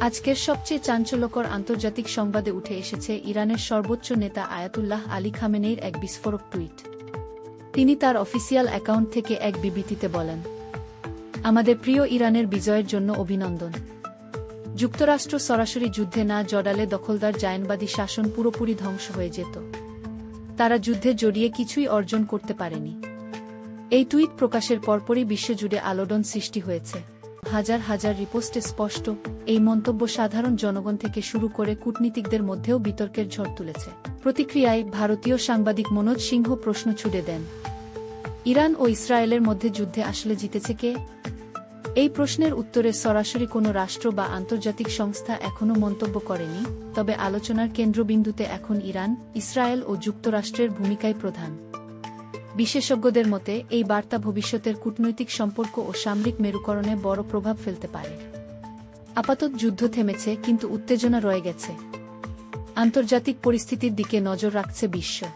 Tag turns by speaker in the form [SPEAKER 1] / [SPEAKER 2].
[SPEAKER 1] আজকের সবচেয়ে চাঞ্চল্যকর আন্তর্জাতিক সংবাদে উঠে এসেছে ইরানের সর্বোচ্চ নেতা আয়াতুল্লাহ আলী খামেনের এক বিস্ফোরক টুইট। তিনি তার অফিসিয়াল অ্যাকাউন্ট থেকে এক বিবৃতিতে বলেন, আমাদের প্রিয় ইরানের বিজয়ের জন্য অভিনন্দন। যুক্তরাষ্ট্র সরাসরি যুদ্ধে না জড়ালে দখলদার জায়নবাদী শাসন পুরোপুরি ধ্বংস হয়ে যেত। তারা যুদ্ধে জড়িয়ে কিছুই অর্জন করতে পারেনি। এই টুইট প্রকাশের পরপরই বিশ্বজুড়ে আলোড়ন সৃষ্টি হয়েছে। হাজার হাজার রিপোস্টে স্পষ্ট, এই মন্তব্য সাধারণ জনগণ থেকে শুরু করে কূটনীতিকদের মধ্যেও বিতর্কের ঝড় তুলেছে। প্রতিক্রিয়ায় ভারতীয় সাংবাদিক মনোজ সিংহ প্রশ্ন ছুড়ে দেন। ইরান ও ইসরায়েলের মধ্যে যুদ্ধে আসলে জিতেছে কে? এই প্রশ্নের উত্তরে সরাসরি কোনো রাষ্ট্র বা আন্তর্জাতিক সংস্থা এখনও মন্তব্য করেনি, তবে আলোচনার কেন্দ্রবিন্দুতে এখন ইরান, ইসরায়েল ও যুক্তরাষ্ট্রের ভূমিকাই প্রধান। বিশেষজ্ঞদের মতে, এই বার্তা ভবিষ্যতের কূটনৈতিক সম্পর্ক ও সামরিক মেরুকরণে বড় প্রভাব ফেলতে পারে। আপাতত যুদ্ধ থেমেছে, কিন্তু উত্তেজনা রয়ে গেছে। আন্তর্জাতিক পরিস্থিতির দিকে নজর রাখছে বিশ্ব।